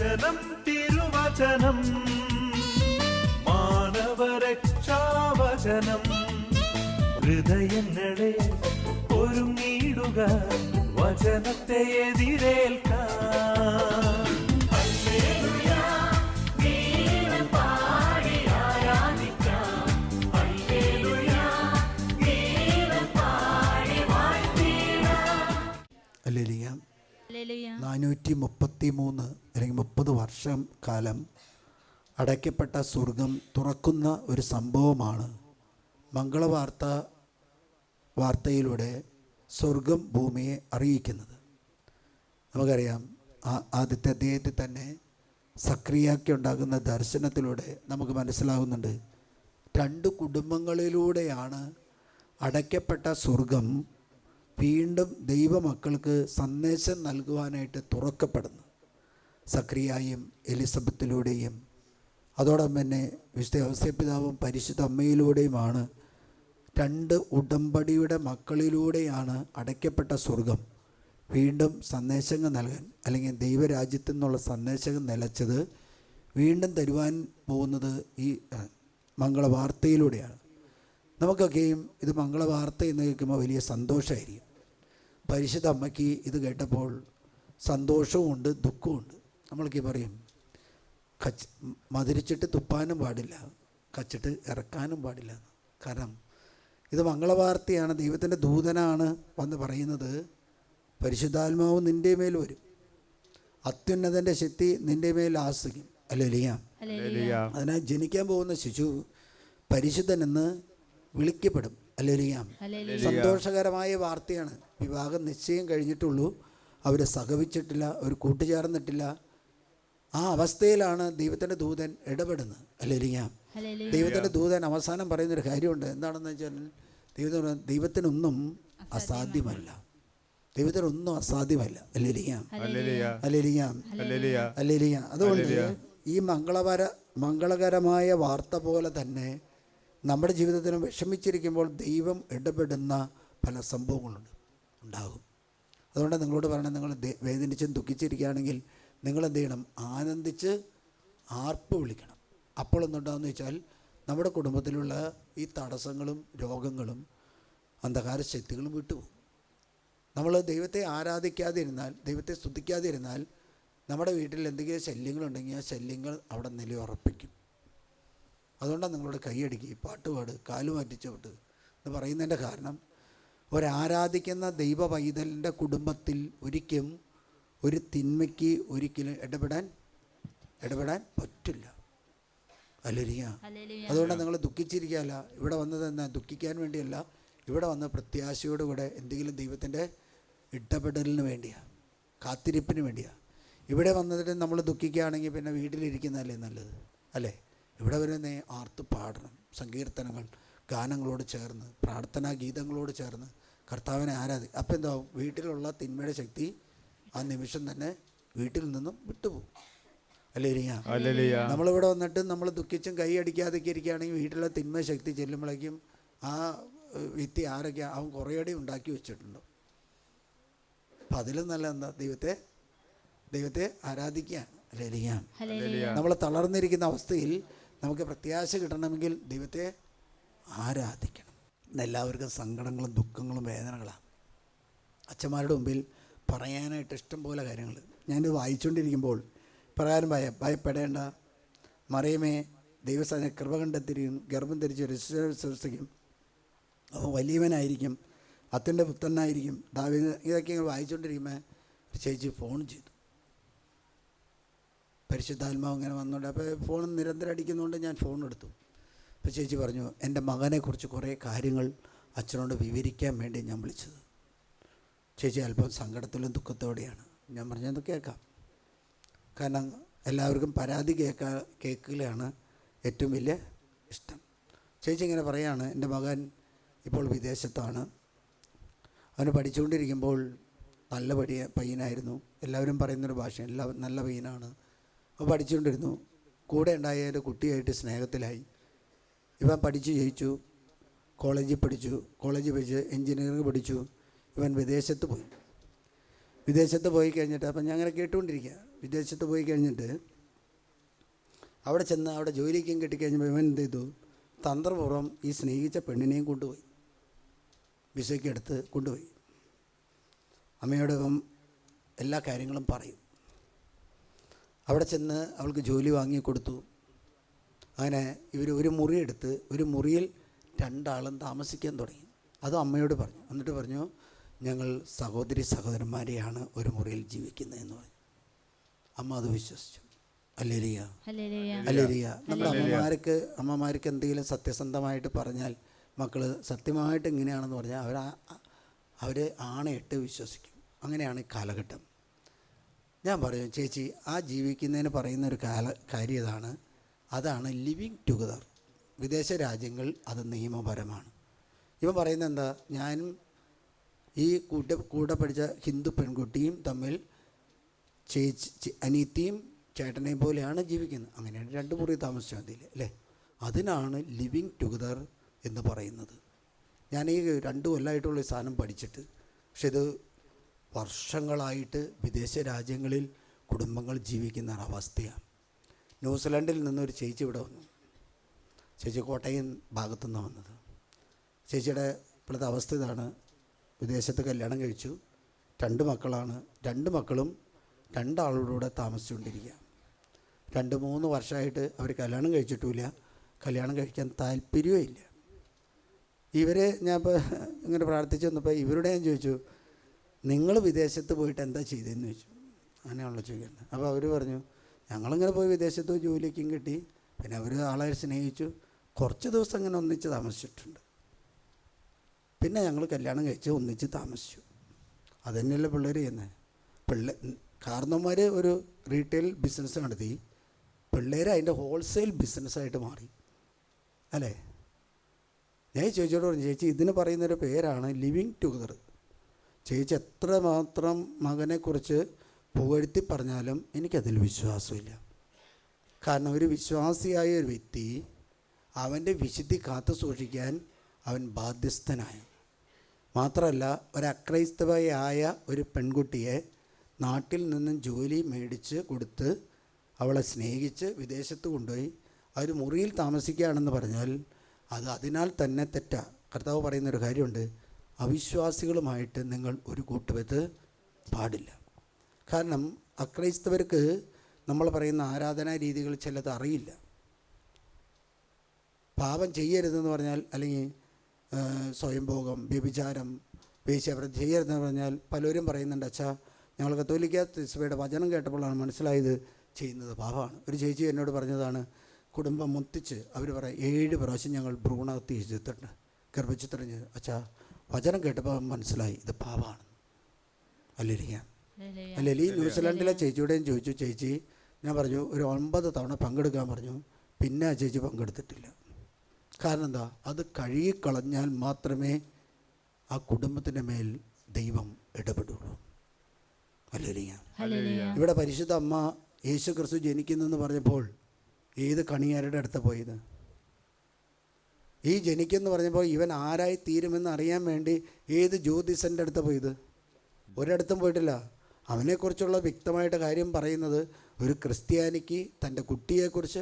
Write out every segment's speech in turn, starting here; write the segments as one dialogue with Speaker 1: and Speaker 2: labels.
Speaker 1: വചനം തിരുവചനം. മാനവരക്ഷാവചനം. ഹൃദയങ്ങളെ ഒരുങ്ങിയിടുക വചനത്തെ എതിരേൽക്കാൻ. ഹല്ലേലൂയ,
Speaker 2: നാനൂറ്റി മുപ്പത്തി മൂന്ന് അല്ലെങ്കിൽ മുപ്പത് വർഷം കാലം അടയ്ക്കപ്പെട്ട സ്വർഗം തുറക്കുന്ന ഒരു സംഭവമാണ്. മംഗളവാർത്ത വാർത്തയിലൂടെ സ്വർഗം ഭൂമിയെ അറിയിക്കുന്നത്. നമുക്കറിയാം ആദ്യത്തെ അദ്ദേഹത്തിൽ തന്നെ സക്രിയാക്കി ഉണ്ടാകുന്ന ദർശനത്തിലൂടെ നമുക്ക് മനസ്സിലാകുന്നുണ്ട് രണ്ട് കുടുംബങ്ങളിലൂടെയാണ് അടയ്ക്കപ്പെട്ട സ്വർഗം വീണ്ടും ദൈവമക്കൾക്ക് സന്ദേശം നൽകുവാനായിട്ട് തുറക്കപ്പെടുന്നു. സക്രിയായും എലിസബത്തിലൂടെയും അതോടൊപ്പം തന്നെ വിശുദ്ധ അവസ്യപിതാവും പരിശുദ്ധ അമ്മയിലൂടെയുമാണ് രണ്ട് ഉടമ്പടിയുടെ മക്കളിലൂടെയാണ് അടയ്ക്കപ്പെട്ട സ്വർഗം. വീണ്ടും സന്ദേശങ്ങൾ നൽകാൻ അല്ലെങ്കിൽ ദൈവരാജ്യത്തു നിന്നുള്ള സന്ദേശങ്ങൾ നിലച്ചത് വീണ്ടും തരുവാൻ പോകുന്നത് ഈ മംഗളവാർത്തയിലൂടെയാണ്. നമുക്കൊക്കെയും ഇത് മംഗളവാർത്ത എന്ന് കേൾക്കുമ്പോൾ വലിയ സന്തോഷമായിരിക്കും. പരിശുദ്ധ അമ്മയ്ക്ക് ഇത് കേട്ടപ്പോൾ സന്തോഷവുമുണ്ട് ദുഃഖമുണ്ട് നമ്മൾക്ക് പറയും കച്ച് മധുരിച്ചിട്ട് തുപ്പാനും പാടില്ല കച്ചിട്ട് ഇറക്കാനും പാടില്ല. കാരണം ഇത് മംഗളവാർത്തയാണ് ദൈവത്തിന്റെ ദൂതനാണ് വന്ന് പറയുന്നത് പരിശുദ്ധാത്മാവ് നിന്റെ മേൽ വരും. അത്യുന്നതന്റെ ശക്തി നിന്റെ മേൽ ആസ്വദിക്കും അല്ലേ ലിയാം
Speaker 3: ഹല്ലേലൂയ
Speaker 2: അതിനാൽ ജനിക്കാൻ പോകുന്ന ശിശു പരിശുദ്ധനെന്ന് വിളിക്കപ്പെടും. അല്ലേലിയാം സന്തോഷകരമായ വാർത്തയാണ്. വിവാഹം നിശ്ചയം കഴിഞ്ഞിട്ടുള്ളൂ. അവർ സഹവിച്ചിട്ടില്ല അവർ കൂട്ടുചേർന്നിട്ടില്ല. ആ അവസ്ഥയിലാണ് ദൈവത്തിന്റെ ദൂതൻ ഇടപെടുന്നത്. അല്ലെ
Speaker 3: ഹല്ലേലൂയ.
Speaker 2: ദൈവത്തിന്റെ ദൂതൻ അവസാനം പറയുന്നൊരു കാര്യമുണ്ട്. എന്താണെന്ന് വെച്ചാൽ ദൈവത്തിന് ദൈവത്തിനൊന്നും അസാധ്യമല്ല. ദൈവത്തിനൊന്നും അസാധ്യമല്ല. അല്ലേലിയ അതുകൊണ്ട് ഈ മംഗളപര മംഗളകരമായ വാർത്ത പോലെ തന്നെ നമ്മുടെ ജീവിതത്തിന് വിഷമിച്ചിരിക്കുമ്പോൾ ദൈവം ഇടപെടുന്ന പല സംഭവങ്ങളുണ്ട്. ഉണ്ടാകും. അതുകൊണ്ട് നിങ്ങളോട് പറയണം നിങ്ങൾ വേദനിച്ചും ദുഃഖിച്ചിരിക്കുകയാണെങ്കിൽ നിങ്ങൾ എന്ത് ചെയ്യണം? ആനന്ദിച്ച് ആർപ്പ് വിളിക്കണം. അപ്പോൾ എന്തുണ്ടാകുമെന്ന് വെച്ചാൽ നമ്മുടെ കുടുംബത്തിലുള്ള ഈ തടസ്സങ്ങളും രോഗങ്ങളും അന്ധകാര ശക്തികളും വിട്ടുപോകും. നമ്മൾ ദൈവത്തെ ആരാധിക്കാതിരുന്നാൽ ദൈവത്തെ സ്തുതിക്കാതിരുന്നാൽ നമ്മുടെ വീട്ടിൽ എന്തെങ്കിലും ശല്യങ്ങളുണ്ടെങ്കിൽ ആ ശല്യങ്ങൾ അവിടെ നിലയുറപ്പിക്കും. അതുകൊണ്ടാണ് നിങ്ങളോട് കൈയടിക്കുക പാട്ടുപാട് കാലു മാറ്റിച്ചോട്ട് എന്ന് പറയുന്നതിന്റെ കാരണം ഒരാരാധിക്കുന്ന ദൈവ പൈതലിന്റെ കുടുംബത്തിൽ ഒരിക്കലും ഒരു തിന്മയ്ക്ക് ഒരിക്കലും ഇടപെടാൻ ഇടപെടാൻ പറ്റില്ല.
Speaker 3: ഹല്ലേലൂയ
Speaker 2: അതുകൊണ്ട് നിങ്ങൾ ദുഃഖിച്ചിരിക്കുകയല്ല. ഇവിടെ വന്നത് എന്നാ ദുഃഖിക്കാൻ വേണ്ടിയല്ല. ഇവിടെ വന്ന പ്രത്യാശയോടുകൂടെ എന്തെങ്കിലും ദൈവത്തിന്റെ ഇടപെടലിന് വേണ്ടിയാണ് കാത്തിരിപ്പിന് വേണ്ടിയാണ് ഇവിടെ വന്നതിന് നമ്മൾ ദുഃഖിക്കുകയാണെങ്കിൽ പിന്നെ വീട്ടിലിരിക്കുന്നതല്ലേ നല്ലത്? അല്ലേ? ഇവിടെ വരുന്നേ ആർത്ത് പാടണം സങ്കീർത്തനങ്ങൾ ഗാനങ്ങളോട് ചേർന്ന് പ്രാർത്ഥനാ ഗീതങ്ങളോട് ചേർന്ന് കർത്താവിനെ ആരാധി അപ്പം എന്താ വീട്ടിലുള്ള തിന്മയുടെ ശക്തി ആ നിമിഷം തന്നെ വീട്ടിൽ നിന്നും വിട്ടുപോകും. അല്ലേ നമ്മളിവിടെ വന്നിട്ട് നമ്മൾ ദുഃഖിച്ചും കൈ അടിക്കാതൊക്കെ ഇരിക്കുകയാണെങ്കിൽ വീട്ടിലെ തിന്മ ശക്തി ചെല്ലുമ്പോഴേക്കും ആ വ്യക്തി ആരൊക്കെ അവൻ കുറേയടി ഉണ്ടാക്കി വെച്ചിട്ടുണ്ട്. അപ്പം അതിലും നല്ല എന്താ ദൈവത്തെ ദൈവത്തെ ആരാധിക്കുക അല്ലേ നമ്മൾ തളർന്നിരിക്കുന്ന അവസ്ഥയിൽ നമുക്ക് പ്രത്യാശ കിട്ടണമെങ്കിൽ ദൈവത്തെ ആരാധിക്കണം. എല്ലാവർക്കും സങ്കടങ്ങളും ദുഃഖങ്ങളും വേദനകളാണ്. അച്ഛന്മാരുടെ മുമ്പിൽ പറയാനായിട്ട് ഇഷ്ടം പോലെ കാര്യങ്ങൾ. ഞാനിത് വായിച്ചുകൊണ്ടിരിക്കുമ്പോൾ പ്രകാരം ഭയ ഭയപ്പെടേണ്ട. മറിയമേ ദൈവസ്ഥാന കൃപ കണ്ടെത്തിരിക്കും ഗർഭം ധരിച്ച് രസിക്കും അവൻ വലിയവനായിരിക്കും അത്തിന്റെ പുത്രനായിരിക്കും. ദാവി ഇതൊക്കെ ഇങ്ങനെ വായിച്ചുകൊണ്ടിരിക്കുമ്പോൾ ചേച്ചി ഫോൺ ചെയ്തു. പരിശുദ്ധാത്മാവ് ഇങ്ങനെ വന്നുകൊണ്ട് അപ്പോൾ ഫോൺ നിരന്തരം അടിക്കുന്നതുകൊണ്ട് ഞാൻ ഫോൺ എടുത്തു. അപ്പോൾ ചേച്ചി പറഞ്ഞു എന്റെ മകനെക്കുറിച്ച് കുറേ കാര്യങ്ങൾ അച്ഛനോട് വിവരിക്കാൻ വേണ്ടി ഞാൻ വിളിച്ചത്. ചേച്ചി അല്പം സങ്കടത്തിലും ദുഃഖത്തോടെയാണ്. ഞാൻ പറഞ്ഞത് കേൾക്കാം. കാരണം എല്ലാവർക്കും പരാതി കേൾക്കാ കേൾക്കലാണ് ഏറ്റവും വലിയ ഇഷ്ടം. ചേച്ചി ഇങ്ങനെ പറയാണ് എന്റെ മകൻ ഇപ്പോൾ വിദേശത്താണ്. അവന് പഠിച്ചുകൊണ്ടിരിക്കുമ്പോൾ നല്ല പടിയ പയ്യനായിരുന്നു. എല്ലാവരും പറയുന്നൊരു ഭാഷ എല്ലാ നല്ല പയ്യനാണ്. അപ്പോൾ പഠിച്ചുകൊണ്ടിരുന്നു. കൂടെ ഉണ്ടായ കുട്ടിയായിട്ട് സ്നേഹത്തിലായി. ഇവൻ പഠിച്ചു ജയിച്ചു കോളേജിൽ പഠിച്ചു കോളേജിൽ പഠിച്ച് എൻജിനീയറിംഗ് പഠിച്ചു ഇവൻ വിദേശത്ത് പോയി. വിദേശത്ത് പോയി കഴിഞ്ഞിട്ട് അപ്പം ഞാൻ അങ്ങനെ കേട്ടുകൊണ്ടിരിക്കുക. വിദേശത്ത് പോയി കഴിഞ്ഞിട്ട് അവിടെ ചെന്ന് അവിടെ ജോലിക്കും കിട്ടിക്കഴിഞ്ഞപ്പോൾ ഇവൻ എന്ത് ചെയ്തു? തന്ത്രപൂർവം ഈ സ്നേഹിച്ച പെണ്ണിനെയും കൊണ്ടുപോയി. വിസയ്ക്ക് എടുത്ത് കൊണ്ടുപോയി. അമ്മയോട് എല്ലാ കാര്യങ്ങളും പറയും. അവിടെ ചെന്ന് അവൾക്ക് ജോലി വാങ്ങി കൊടുത്തു. അങ്ങനെ ഇവർ ഒരു മുറി എടുത്ത് ഒരു മുറിയിൽ രണ്ടാളും താമസിക്കാൻ തുടങ്ങി. അത് അമ്മയോട് പറഞ്ഞു. എന്നിട്ട് പറഞ്ഞു ഞങ്ങൾ സഹോദരി സഹോദരന്മാരെയാണ് ഒരു മുറിയിൽ ജീവിക്കുന്നതെന്ന് പറഞ്ഞു. അമ്മ അത് വിശ്വസിച്ചു. അല്ലേലിയ
Speaker 3: ഹല്ലേലൂയ
Speaker 2: അല്ലേലിയ നമ്മുടെ അമ്മമാർക്ക് അമ്മമാർക്ക് എന്തെങ്കിലും സത്യസന്ധമായിട്ട് പറഞ്ഞാൽ മക്കൾ സത്യമായിട്ട് ഇങ്ങനെയാണെന്ന് പറഞ്ഞാൽ അവർ അവർ ആണയിട്ട് വിശ്വസിക്കും. അങ്ങനെയാണ് ഈ കാലഘട്ടം. ഞാൻ പറയും ചേച്ചി ആ ജീവിക്കുന്നതിന് പറയുന്ന ഒരു കാല കാര്യം ഇതാണ്. അതാണ് ലിവിങ് ടുഗദർ വിദേശ രാജ്യങ്ങൾ അത് നിയമപരമാണ്. ഇവൻ പറയുന്നത് എന്താ? ഞാനും ഈ കൂട്ട കൂടെ പഠിച്ച ഹിന്ദു പെൺകുട്ടിയും തമ്മിൽ ചേച്ചി അനീത്തിയും ചേട്ടനെയും പോലെയാണ് ജീവിക്കുന്നത്. അങ്ങനെയാണ് രണ്ട് മുറി താമസിച്ചാൽ മതി അല്ലേ? അതിനാണ് ലിവിങ് ടുഗദർ എന്ന് പറയുന്നത്. ഞാൻ ഈ രണ്ട് കൊല്ലമായിട്ടുള്ള സാധനം പഠിച്ചിട്ട് പക്ഷെ ഇത് വർഷങ്ങളായിട്ട് വിദേശ രാജ്യങ്ങളിൽ കുടുംബങ്ങൾ ജീവിക്കുന്ന ഒരവസ്ഥയാണ് ന്യൂസിലാൻഡിൽ നിന്നൊരു ചേച്ചി ഇവിടെ വന്നു. ചേച്ചി കോട്ടയം ഭാഗത്തു നിന്നാണ് വന്നത്. ചേച്ചിയുടെ ഇപ്പോഴത്തെ അവസ്ഥ ഇതാണ്. വിദേശത്ത് കല്യാണം കഴിച്ചു. രണ്ട് മക്കളാണ്. രണ്ട് മക്കളും രണ്ടാളോടുകൂടെ താമസിച്ചുകൊണ്ടിരിക്കുക. രണ്ട് മൂന്ന് വർഷമായിട്ട് അവർ കല്യാണം കഴിച്ചിട്ടുമില്ല. കല്യാണം കഴിക്കാൻ താല്പര്യവും ഇല്ല ഇവരെ ഞാൻ ഇപ്പോൾ ഇങ്ങനെ പ്രാർത്ഥിച്ചു വന്നപ്പോൾ ഇവരുടെ ഞാൻ ചോദിച്ചു നിങ്ങൾ വിദേശത്ത് പോയിട്ട് എന്താ ചെയ്തതെന്ന് ചോദിച്ചു. അങ്ങനെയാണല്ലോ ചോദിക്കുന്നത്. അപ്പോൾ അവർ പറഞ്ഞു ഞങ്ങളിങ്ങനെ പോയി വിദേശത്ത് ജോലിക്കും കിട്ടി. പിന്നെ അവർ ആളെ സ്നേഹിച്ചു. കുറച്ച് ദിവസം അങ്ങനെ ഒന്നിച്ച് താമസിച്ചിട്ടുണ്ട്. പിന്നെ ഞങ്ങൾ കല്യാണം കഴിച്ച് ഒന്നിച്ച് താമസിച്ചു. അതുതന്നെയല്ലേ പിള്ളേർ ചെയ്യുന്നത് പിള്ളേ കാരണവന്മാർ ഒരു റീറ്റെയിൽ ബിസിനസ് നടത്തി. പിള്ളേർ അതിന്റെ ഹോൾസെയിൽ ബിസിനസ്സായിട്ട് മാറി. അല്ലേ? ഞാൻ ചേച്ചിയോട് പറഞ്ഞു ചേച്ചി ഇതിന് പറയുന്നൊരു പേരാണ് ലിവിങ് ടുഗദർ ചേച്ചി എത്ര എത്രമാത്രം മകനെക്കുറിച്ച് പുകഴ്ത്തി പറഞ്ഞാലും എനിക്കതിൽ വിശ്വാസമില്ല. കാരണം ഒരു വിശ്വാസിയായ ഒരു വ്യക്തി അവന്റെ വിശുദ്ധി കാത്തു സൂക്ഷിക്കാൻ അവൻ ബാധ്യസ്ഥനായ. മാത്രമല്ല ഒരു അക്രൈസ്തവയായ ഒരു പെൺകുട്ടിയെ നാട്ടിൽ നിന്നും ജോലി മേടിച്ച് കൊടുത്ത് അവളെ സ്നേഹിച്ച് വിദേശത്ത് കൊണ്ടുപോയി അവർ മുറിയിൽ താമസിക്കുകയാണെന്ന് പറഞ്ഞാൽ അത് അതിനാൽ തന്നെ തെറ്റാ. കർത്താവ് പറയുന്നൊരു കാര്യമുണ്ട് അവിശ്വാസികളുമായിട്ട് നിങ്ങൾ ഒരു കൂട്ടുവെത്ത് പാടില്ല. കാരണം അക്രൈസ്തവർക്ക് നമ്മൾ പറയുന്ന ആരാധനാ രീതികൾ ചിലത് അറിയില്ല. പാപം ചെയ്യരുതെന്ന് പറഞ്ഞാൽ അല്ലെങ്കിൽ സ്വയംഭോഗം വ്യഭിചാരം വേശ്യാവൃത്തി ചെയ്യരുതെന്ന് പറഞ്ഞാൽ പലരും പറയുന്നുണ്ട് അച്ഛാ ഞങ്ങൾ കത്തോലിക്ക സഭയുടെ വചനം കേട്ടപ്പോഴാണ് മനസ്സിലായത് ചെയ്യുന്നത് പാപമാണ്. ഒരു ചേച്ചി എന്നോട് പറഞ്ഞതാണ് കുടുംബം മുത്തിച്ച് അവർ പറയാം ഏഴ് പ്രാവശ്യം ഞങ്ങൾ ഭ്രൂണഹത്യ ചെയ്തിട്ടുണ്ട്. ഗർഭചിത്രം ചെയ്ത് അച്ഛാ വചനം കേട്ടപ്പോൾ മനസ്സിലായി ഇത് പാപമാണ് അല്ലിരിക്കാം അല്ലെങ്കിൽ ഈ ന്യൂസിലാൻഡിലെ ചേച്ചിയോടെയും ചോദിച്ചു ചേച്ചി ഞാൻ പറഞ്ഞു ഒരു ഒൻപത് തവണ പങ്കെടുക്കാൻ പറഞ്ഞു. പിന്നെ ആ ചേച്ചി പങ്കെടുത്തിട്ടില്ല. കാരണം എന്താ? അത് കഴുകിക്കളഞ്ഞാൽ മാത്രമേ ആ കുടുംബത്തിന്റെ മേൽ ദൈവം ഇടപെടുള്ളൂ. അല്ലെങ്കിൽ
Speaker 3: ഹല്ലേലൂയ
Speaker 2: ഇവിടെ പരിശുദ്ധ അമ്മ യേശു ക്രിസ്തു ജനിക്കുന്നെന്ന് പറഞ്ഞപ്പോൾ ഏത് കണിയാരുടെ അടുത്ത് പോയത്? ഈ ജനിക്കെന്ന് പറഞ്ഞപ്പോൾ ഇവൻ ആരായി തീരുമെന്ന് അറിയാൻ വേണ്ടി ഏത് ജ്യോതിഷന്റെ അടുത്ത് പോയത്? ഒരിടത്തും പോയിട്ടില്ല. അവനെക്കുറിച്ചുള്ള വ്യക്തമായിട്ട് കാര്യം പറയുന്നത് ഒരു ക്രിസ്ത്യാനിക്ക് തന്റെ കുട്ടിയെക്കുറിച്ച്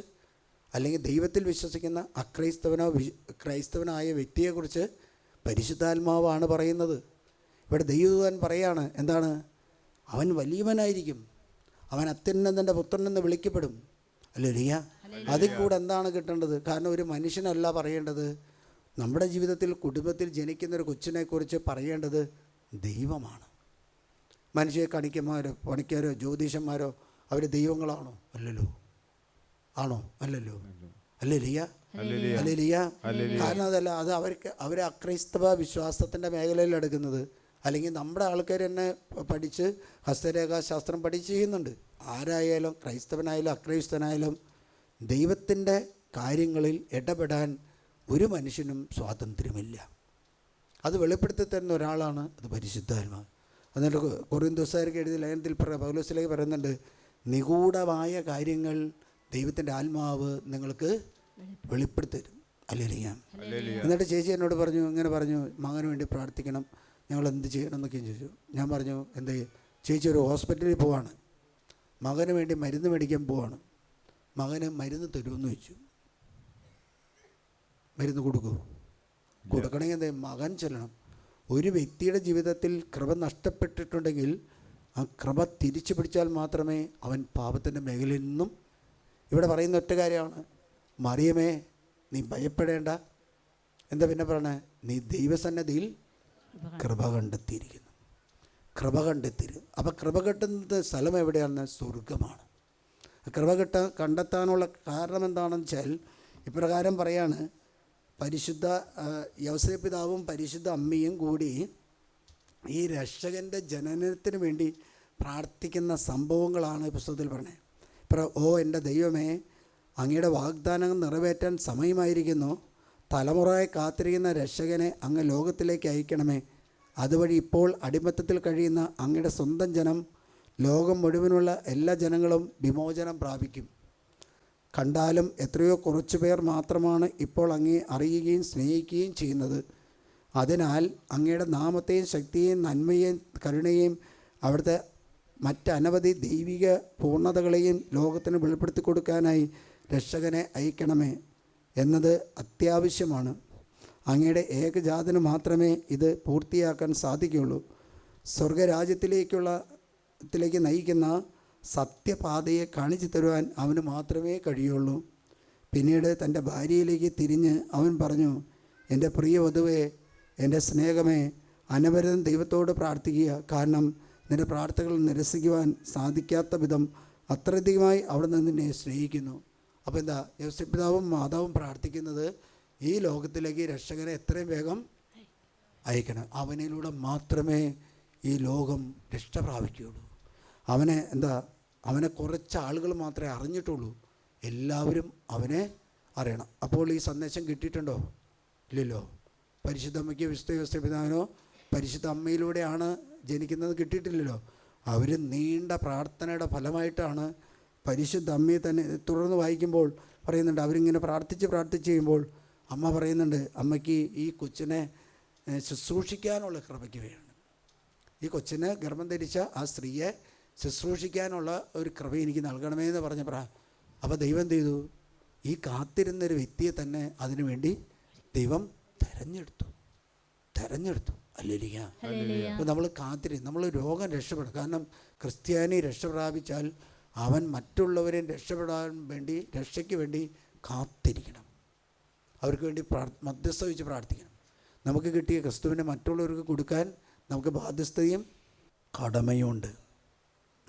Speaker 2: അല്ലെങ്കിൽ ദൈവത്തിൽ വിശ്വസിക്കുന്ന അക്രൈസ്തവനോ വി- ക്രൈസ്തവനായ വ്യക്തിയെക്കുറിച്ച് പരിശുദ്ധാത്മാവാണ് പറയുന്നത്. ഇവിടെ ദൈവദൂതൻ പറയാണ് എന്താണ്? അവൻ വലിയവനായിരിക്കും. അവൻ അത്യുന്നതന്റെ പുത്രനെന്ന് വിളിക്കപ്പെടും. അല്ലേ ലിയ അതിൽ കൂടെ എന്താണ് കിട്ടേണ്ടത്? കാരണം ഒരു മനുഷ്യനല്ല പറയേണ്ടത്. നമ്മുടെ ജീവിതത്തിൽ കുടുംബത്തിൽ ജനിക്കുന്ന ഒരു കൊച്ചിനെക്കുറിച്ച് പറയേണ്ടത് ദൈവമാണ്. മനുഷ്യ കണിക്കന്മാരോ പണിക്കാരോ ജ്യോതിഷന്മാരോ അവർ ദൈവങ്ങളാണോ? അല്ലല്ലോ. ആണോ? അല്ലല്ലോ. അല്ലേ ലിയ അല്ലേ കാരണം അതല്ല അത് അവർക്ക് അവരെ അക്രൈസ്തവ വിശ്വാസത്തിന്റെ മേഖലയിൽ എടുക്കുന്നത്. അല്ലെങ്കിൽ നമ്മുടെ ആൾക്കാർ തന്നെ പഠിച്ച് ഹസ്തരേഖാശാസ്ത്രം പഠിച്ച് ചെയ്യുന്നുണ്ട്. ആരായാലും ക്രൈസ്തവനായാലും അക്രൈസ്തവനായാലും ദൈവത്തിന്റെ കാര്യങ്ങളിൽ ഇടപെടാൻ ഒരു മനുഷ്യനും സ്വാതന്ത്ര്യമില്ല. അത് വെളിപ്പെടുത്തി തരുന്ന ഒരാളാണ് അത് പരിശുദ്ധാത്മാവ്. എന്നിട്ട് ദിവസമായിരിക്കും എഴുതിയ ലയനത്തിൽ പറയാം പൗലോസിലേക്ക് പറയുന്നുണ്ട് നിഗൂഢമായ കാര്യങ്ങൾ ദൈവത്തിന്റെ ആത്മാവ് നിങ്ങൾക്ക് വെളിപ്പെടുത്തി തരും അല്ലെങ്കിൽ എന്നിട്ട് ചേച്ചി എന്നോട് പറഞ്ഞു ഇങ്ങനെ പറഞ്ഞു മകന് വേണ്ടി പ്രാർത്ഥിക്കണം ഞങ്ങൾ എന്ത് ചെയ്യണം എന്നൊക്കെയും ചോദിച്ചു. ഞാൻ പറഞ്ഞു എന്ത്? ചേച്ചി ഒരു ഹോസ്പിറ്റലിൽ പോവാണ്. മകന് വേണ്ടി മരുന്ന് മേടിക്കാൻ പോവാണ്. മകന് മരുന്ന് തരുമെന്ന് ചോദിച്ചു. മരുന്ന് കൊടുക്കൂ. കൊടുക്കണമെങ്കിൽ എന്താ? മകൻ ചെല്ലണം. ഒരു വ്യക്തിയുടെ ജീവിതത്തിൽ കൃപ നഷ്ടപ്പെട്ടിട്ടുണ്ടെങ്കിൽ ആ കൃപ തിരിച്ചു പിടിച്ചാൽ മാത്രമേ അവൻ പാപത്തിന്റെ മേഖലയിൽ നിന്നും ഇവിടെ പറയുന്ന ഒറ്റ കാര്യമാണ്. മറിയമേ നീ ഭയപ്പെടേണ്ട. എന്താ പിന്നെ പറയണേ? നീ ദൈവസന്നദ്ധിയിൽ കൃപ കണ്ടെത്തിയിരിക്കുന്നു. കൃപ കണ്ടെത്തിരും അപ്പോൾ കൃപ കെട്ടുന്നത് സ്ഥലം എവിടെയാണ് സ്വർഗമാണ് കൃപ കെട്ട കണ്ടെത്താനുള്ള കാരണം എന്താണെന്ന് വെച്ചാൽ ഇപ്രകാരം പറയാണ്. പരിശുദ്ധ യവസേ പിതാവും പരിശുദ്ധ അമ്മയും കൂടി ഈ രക്ഷകന്റെ ജനനത്തിന് വേണ്ടി പ്രാർത്ഥിക്കുന്ന സംഭവങ്ങളാണ് പുസ്തകത്തിൽ പറഞ്ഞത്. ഇപ്പോൾ ഓ എന്റെ ദൈവമേ അങ്ങയുടെ വാഗ്ദാനങ്ങൾ നിറവേറ്റാൻ സമയമായിരിക്കുന്നു. തലമുറയായി കാത്തിരിക്കുന്ന രക്ഷകനെ അങ്ങ് ലോകത്തിലേക്ക് അയക്കണമേ. അതുവഴി ഇപ്പോൾ അടിമത്തത്തിൽ കഴിയുന്ന അങ്ങയുടെ സ്വന്തം ജനം ലോകം മുഴുവനുള്ള എല്ലാ ജനങ്ങളും വിമോചനം പ്രാപിക്കും. കണ്ടാലും എത്രയോ കുറച്ചു പേർ മാത്രമാണ് ഇപ്പോൾ അങ്ങേ അറിയുകയും സ്നേഹിക്കുകയും ചെയ്യുന്നത്. അതിനാൽ അങ്ങയുടെ നാമത്തെയും ശക്തിയെയും നന്മയെയും കരുണയെയും അവിടുത്തെ മറ്റനവധി ദൈവിക പൂർണതകളെയും ലോകത്തിന് വെളിപ്പെടുത്തി കൊടുക്കാനായി രക്ഷകനെ അയക്കണമേ എന്നത് അത്യാവശ്യമാണ്. അങ്ങയുടെ ഏകജാതന് മാത്രമേ ഇത് പൂർത്തിയാക്കാൻ സാധിക്കുകയുള്ളൂ. സ്വർഗരാജ്യത്തിലേക്കുള്ള ത്തിലേക്ക് നയിക്കുന്ന സത്യപാതയെ കാണിച്ചു തരുവാൻ അവന് മാത്രമേ കഴിയുള്ളൂ. പിന്നീട് തന്റെ ഭാര്യയിലേക്ക് തിരിഞ്ഞ് അവൻ പറഞ്ഞു എന്റെ പ്രിയ വധുവേ എന്റെ സ്നേഹമേ അനവരതം ദൈവത്തോട് പ്രാർത്ഥിക്കുക. കാരണം നിന്റെ പ്രാർത്ഥനകൾ നിരസിക്കുവാൻ സാധിക്കാത്ത വിധം അത്രയധികമായി അവിടുന്ന് നിന്നെ സ്നേഹിക്കുന്നു. അപ്പോൾ എന്താ യോസിപ്പിതാവും മാതാവും പ്രാർത്ഥിക്കുന്നത് ഈ ലോകത്തിലേക്ക് രക്ഷകനെ എത്രയും വേഗം അയക്കണം. അവനിലൂടെ മാത്രമേ ഈ ലോകം രക്ഷ പ്രാപിക്കുകയുള്ളൂ അവനെ എന്താ അവനെ കുറച്ച് ആളുകൾ മാത്രമേ അറിഞ്ഞിട്ടുള്ളൂ. എല്ലാവരും അവനെ അറിയണം. അപ്പോൾ ഈ സന്ദേശം കിട്ടിയിട്ടുണ്ടോ? ഇല്ലല്ലോ. പരിശുദ്ധ അമ്മയ്ക്ക് വിശുദ്ധ വ്യവസ്ഥ പിതാവിനോ പരിശുദ്ധ അമ്മയിലൂടെയാണ് ജനിക്കുന്നത് കിട്ടിയിട്ടില്ലല്ലോ. അവർ നീണ്ട പ്രാർത്ഥനയുടെ ഫലമായിട്ടാണ് പരിശുദ്ധ അമ്മയെ തന്നെ തുടർന്ന് വായിക്കുമ്പോൾ പറയുന്നുണ്ട്. അവരിങ്ങനെ പ്രാർത്ഥിച്ച് പ്രാർത്ഥിച്ച് ചെയ്യുമ്പോൾ അമ്മ പറയുന്നുണ്ട് അമ്മയ്ക്ക് ഈ കൊച്ചിനെ ശുശ്രൂഷിക്കാനുള്ള കൃപയ്ക്ക് വേണം ഈ കൊച്ചിന് ഗർഭം ധരിച്ച ആ സ്ത്രീയെ ശുശ്രൂഷിക്കാനുള്ള ഒരു കൃപ എനിക്ക് നൽകണമേ എന്ന് പറഞ്ഞ പ്രാ അപ്പോൾ ദൈവം എന്ത് ചെയ്തു? ഈ കാത്തിരുന്നൊരു വ്യക്തിയെ തന്നെ അതിനുവേണ്ടി ദൈവം തെരഞ്ഞെടുത്തു. തെരഞ്ഞെടുത്തു. അല്ലിരിക്കുക അപ്പോൾ നമ്മൾ കാത്തിരി നമ്മൾ രോഗം രക്ഷപ്പെടും കാരണം ക്രിസ്ത്യാനി രക്ഷ പ്രാപിച്ചാൽ അവൻ മറ്റുള്ളവരെ രക്ഷപ്പെടാൻ വേണ്ടി രക്ഷയ്ക്ക് വേണ്ടി കാത്തിരിക്കണം. അവർക്ക് വേണ്ടി പ്രാർ മധ്യസ്ഥ വെച്ച് പ്രാർത്ഥിക്കണം. നമുക്ക് കിട്ടിയ ക്രിസ്തുവിനെ മറ്റുള്ളവർക്ക് കൊടുക്കാൻ നമുക്ക് ബാധ്യസ്ഥതയും കടമയുമുണ്ട്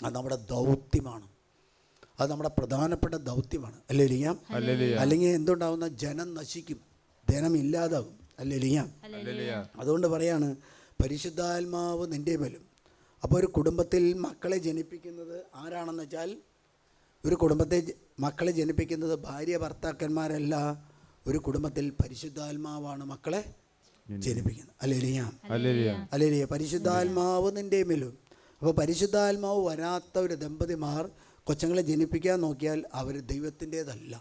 Speaker 2: അത് നമ്മുടെ ദൗത്യമാണ്. അത് നമ്മുടെ പ്രധാനപ്പെട്ട ദൗത്യമാണ്. അല്ലേ ലിയാം അല്ലെങ്കിൽ എന്തുണ്ടാവുന്ന ജനം നശിക്കും. ധനം ഇല്ലാതാകും. അല്ലേ ലിയാം അതുകൊണ്ട് പറയാണ് പരിശുദ്ധാത്മാവ് നിന്റെ മേലും. അപ്പോൾ ഒരു കുടുംബത്തിൽ മക്കളെ ജനിപ്പിക്കുന്നത് ആരാണെന്ന് വെച്ചാൽ ഒരു കുടുംബത്തെ മക്കളെ ജനിപ്പിക്കുന്നത് ഭാര്യ ഭർത്താക്കന്മാരല്ല. ഒരു കുടുംബത്തിൽ പരിശുദ്ധാത്മാവാണ് മക്കളെ ജനിപ്പിക്കുന്നത്. അല്ലേ ലിയാം അല്ലേ പരിശുദ്ധാത്മാവ് നിന്റെ മേലും. അപ്പോൾ പരിശുദ്ധാത്മാവ് വരാത്ത ഒരു ദമ്പതിമാർ കൊച്ചുങ്ങളെ ജനിപ്പിക്കാൻ നോക്കിയാൽ അവർ ദൈവത്തിന്റേതല്ല.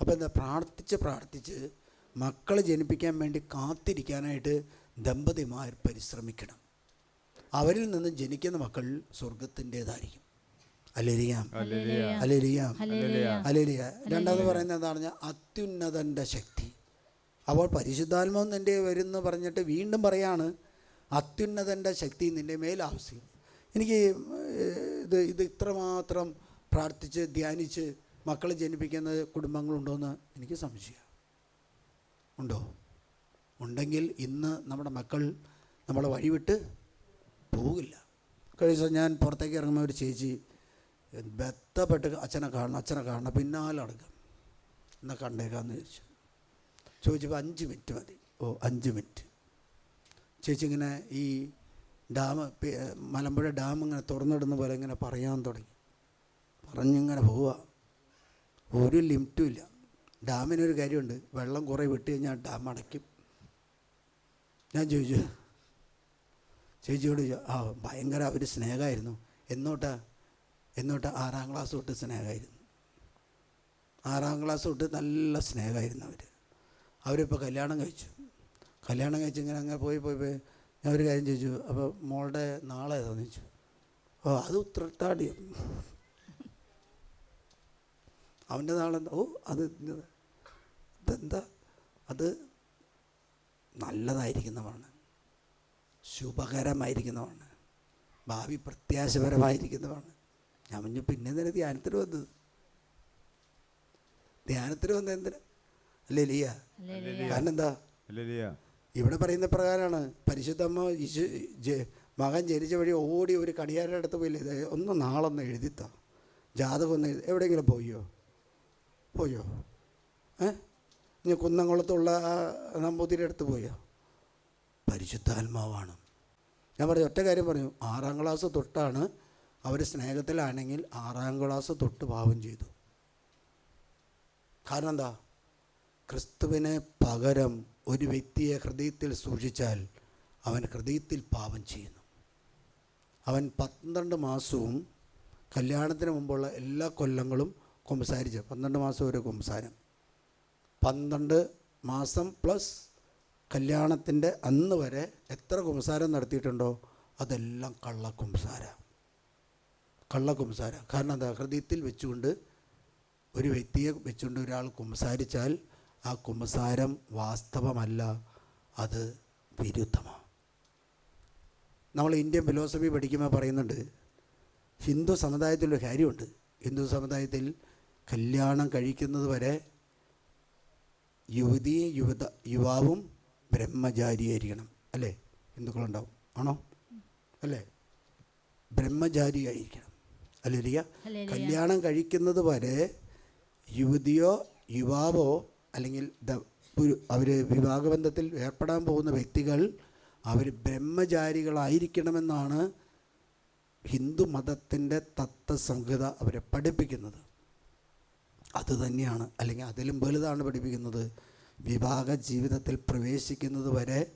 Speaker 2: അപ്പോൾ എന്താ പ്രാർത്ഥിച്ച് പ്രാർത്ഥിച്ച് മക്കളെ ജനിപ്പിക്കാൻ വേണ്ടി കാത്തിരിക്കാനായിട്ട് ദമ്പതിമാർ പരിശ്രമിക്കണം. അവരിൽ നിന്ന് ജനിക്കുന്ന മക്കൾ സ്വർഗത്തിന്റേതായിരിക്കും അലരിയാം അലരിയാം അലരിയ രണ്ടാമത് പറയുന്നത് എന്താണെന്ന് പറഞ്ഞാൽ അത്യുന്നതന്റെ ശക്തി. അപ്പോൾ പരിശുദ്ധാത്മാവ് നിന്റെ വരുന്ന പറഞ്ഞിട്ട് വീണ്ടും പറയാണ് അത്യുന്നതന്റെ ശക്തി നിന്റെ മേൽ ആവശ്യം. എനിക്ക് ഇത് ഇത് ഇത്രമാത്രം പ്രാർത്ഥിച്ച് ധ്യാനിച്ച് മക്കളെ ജനിപ്പിക്കുന്ന കുടുംബങ്ങളുണ്ടോയെന്ന് എനിക്ക് സംശയം. ഉണ്ടോ? ഉണ്ടെങ്കിൽ ഇന്ന് നമ്മുടെ മക്കൾ നമ്മളെ വഴിവിട്ട് പോകില്ല. കഴിഞ്ഞ ദിവസം ഞാൻ പുറത്തേക്ക് ഇറങ്ങുമ്പോൾ ഒരു ചേച്ചി ബെത്തപ്പെട്ട് അച്ഛനെ കാണണം അച്ഛനെ കാണണം പിന്നാലെ അടക്കം എന്നാൽ കണ്ടേക്കാന്ന് ചോദിച്ചു. ചോദിച്ചപ്പോൾ അഞ്ച് മിനിറ്റ് മതി. ഓ അഞ്ച് മിനിറ്റ്. ചേച്ചി ഇങ്ങനെ ഈ ഡാം മലമ്പുഴ ഡാം ഇങ്ങനെ തുറന്നിടുന്ന പോലെ ഇങ്ങനെ പറയാൻ തുടങ്ങി. പറഞ്ഞിങ്ങനെ പോവുക ഒരു ലിമിറ്റും ഇല്ല. ഡാമിനൊരു കാര്യമുണ്ട്. വെള്ളം കുറേ വിട്ട് കഴിഞ്ഞാൽ ഡാം അടയ്ക്കും. ഞാൻ ചോദിച്ചു ചേച്ചിയോട് ആ ഭയങ്കര ഒരു സ്നേഹമായിരുന്നു. എന്നോട്ടാ എന്നോട്ട് ആറാം ക്ലാസ് തൊട്ട് സ്നേഹമായിരുന്നു. ആറാം ക്ലാസ് തൊട്ട് നല്ല സ്നേഹമായിരുന്നു അവർ അവരിപ്പോൾ കല്യാണം കഴിച്ചു. കല്യാണം കഴിച്ച് ഇങ്ങനെ അങ്ങനെ പോയി പോയി പോയി. ഞാൻ ഒരു കാര്യം ചോദിച്ചു. അപ്പോൾ മോളുടെ നാളെ തോന്നിച്ചു ചോദിച്ചു. ഓ അത് ഉത്രട്ടാടി അവന്റെ നാളെന്താ ഓ അത്. ഇതെന്താ? അത് നല്ലതായിരിക്കുന്നതാണ്. ശുഭകരമായിരിക്കുന്നതാണ്. ഭാവി പ്രത്യാശപരമായിരിക്കുന്നതാണ്. ഞാൻ പറഞ്ഞു പിന്നെ എന്തിനാ ധ്യാനത്തിന് വന്നത്? ധ്യാനത്തിന് വന്നത് എന്തിനാ? അല്ലേ ലിയ കാരണം എന്താ?
Speaker 3: ഹല്ലേലൂയ
Speaker 2: ഇവിടെ പറയുന്ന പ്രകാരമാണ്. പരിശുദ്ധമ്മ ഈശോ മകൻ ജനിച്ച വഴി ഓടി ഒരു കണിയാരുടെ അടുത്ത് പോയില്ലേ? ഒന്ന് നാളൊന്ന് എഴുതിത്താ. ജാതകം ഒന്ന് എഴുതി എവിടെയെങ്കിലും പോയോ? പോയോ? ഏ? ഇനി കുന്നംകുളത്തുള്ള ആ നമ്പൂതിരി അടുത്ത് പോയോ? പരിശുദ്ധാത്മാവാണ്. ഞാൻ പറഞ്ഞു ഒറ്റ കാര്യം പറഞ്ഞു. ആറാം ക്ലാസ് തൊട്ടാണ് അവർ സ്നേഹത്തിലാണെങ്കിൽ ആറാം ക്ലാസ് തൊട്ട് പാപം ചെയ്തു. കാരണം എന്താ? ക്രിസ്തുവിന് പകരം ഒരു വ്യക്തിയെ ഹൃദയത്തിൽ സൂക്ഷിച്ചാൽ അവൻ ഹൃദയത്തിൽ പാപം ചെയ്യുന്നു. അവൻ പന്ത്രണ്ട് മാസവും കല്യാണത്തിന് മുമ്പുള്ള എല്ലാ കൊല്ലങ്ങളും കുമ്പസാരിച്ച് പന്ത്രണ്ട് മാസം ഒരു കുമ്പസാരം. പന്ത്രണ്ട് മാസം പ്ലസ് കല്യാണത്തിന്റെ അന്ന് വരെ എത്ര കുമ്പസാരം നടത്തിയിട്ടുണ്ടോ? അതെല്ലാം കള്ള കുമ്പസാര കള്ള കാരണം എന്താ? ഹൃദയത്തിൽ വെച്ചുകൊണ്ട് ഒരു വ്യക്തിയെ വെച്ചുകൊണ്ട് ഒരാൾ കുമ്പസാരിച്ചാൽ ആ കുമ്പസാരം വാസ്തവമല്ല അത് വിരുദ്ധമാണ്. നമ്മൾ ഇന്ത്യൻ ഫിലോസഫി പഠിക്കുമ്പോൾ പറയുന്നുണ്ട് ഹിന്ദു സമുദായത്തിലൊരു കാര്യമുണ്ട്. ഹിന്ദു സമുദായത്തിൽ കല്യാണം കഴിക്കുന്നത് വരെ യുവതി യുവത യുവാവും ബ്രഹ്മചാരിയായിരിക്കണം. അല്ലേ? ഹിന്ദുക്കളുണ്ടാവും. ആണോ? അല്ലേ? ബ്രഹ്മചാരിയായിരിക്കണം. അല്ലേ കല്യാണം കഴിക്കുന്നത് വരെ യുവതിയോ യുവാവോ അല്ലെങ്കിൽ അവർ വിവാഹബന്ധത്തിൽ ഏർപ്പെടാൻ പോകുന്ന വ്യക്തികൾ അവർ ബ്രഹ്മചാരികളായിരിക്കണമെന്നാണ് ഹിന്ദു മതത്തിന്റെ തത്വസംഹിത അവരെ പഠിപ്പിക്കുന്നത്. അത് തന്നെയാണ്. അല്ലെങ്കിൽ അതിലും വലുതാണ് പഠിപ്പിക്കുന്നത്. വിവാഹ ജീവിതത്തിൽ പ്രവേശിക്കുന്നത് വരെ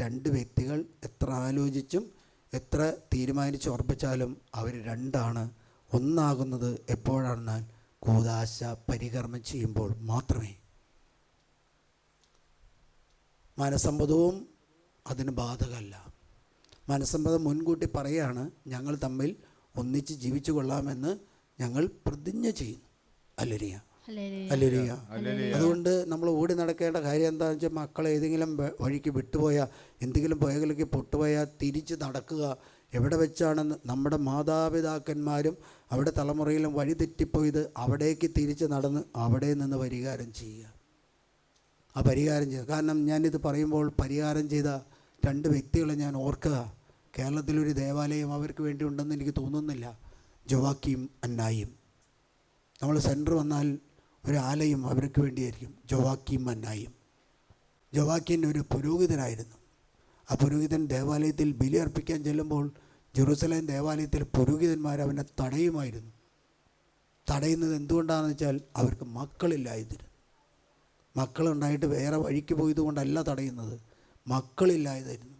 Speaker 2: രണ്ട് വ്യക്തികൾ എത്ര ആലോചിച്ചും എത്ര തീരുമാനിച്ച് ഉറപ്പിച്ചാലും അവർ രണ്ടാണ്. ഒന്നാകുന്നത് എപ്പോഴാണെന്നാൽ കൂതാശ പരികർമ്മം ചെയ്യുമ്പോൾ മാത്രമേ. മനസ്സമ്മതവും അതിന് ബാധകമല്ല. മനസ്സമ്മതം മുൻകൂട്ടി പറയാണ് ഞങ്ങൾ തമ്മിൽ ഒന്നിച്ച് ജീവിച്ചു കൊള്ളാമെന്ന് ഞങ്ങൾ പ്രതിജ്ഞ ചെയ്യുന്നു. അല്ലരിയ അല്ലരിയ അതുകൊണ്ട് നമ്മൾ ഓടി നടക്കേണ്ട കാര്യം എന്താണെന്ന് വെച്ചാൽ മക്കളെ ഏതെങ്കിലും വഴിക്ക് വിട്ടുപോയാൽ എന്തെങ്കിലും പുഴകളിലേക്ക് പൊട്ടുപോയാൽ തിരിച്ച് നടക്കുക. എവിടെ വെച്ചാണ് നമ്മുടെ മാതാപിതാക്കന്മാരും അവിടെ തലമുറയിലും വഴി തെറ്റിപ്പോയത് അവിടേക്ക് തിരിച്ച് നടന്ന് അവിടെ നിന്ന് പരിഹാരം ചെയ്യുക. ആ പരിഹാരം ചെയ്യുക കാരണം ഞാനിത് പറയുമ്പോൾ പരിഹാരം ചെയ്ത രണ്ട് വ്യക്തികളെ ഞാൻ ഓർക്കുക. കേരളത്തിലൊരു ദേവാലയം അവർക്ക് വേണ്ടി ഉണ്ടെന്ന് എനിക്ക് തോന്നുന്നില്ല. ജോവാക്കിയും അന്നായും. നമ്മൾ സെന്റർ വന്നാൽ ഒരു ആലയം അവർക്ക് വേണ്ടിയായിരിക്കും. ജോവാക്കിയും അന്നായും. ജോവാക്കിൻ ഒരു പുരോഹിതനായിരുന്നു. ആ പുരോഹിതൻ ദേവാലയത്തിൽ ബലി അർപ്പിക്കാൻ ചെല്ലുമ്പോൾ ജെറുസലേം ദേവാലയത്തിൽ പുരോഹിതന്മാർ അവനെ തടയുമായിരുന്നു. തടയുന്നത് എന്തുകൊണ്ടാണെന്ന് വെച്ചാൽ അവർക്ക് മക്കളില്ലായിരുന്നു. മക്കളുണ്ടായിട്ട് വേറെ വഴിക്ക് പോയത് കൊണ്ടല്ല തടയുന്നത്. മക്കളില്ലായതായിരുന്നു.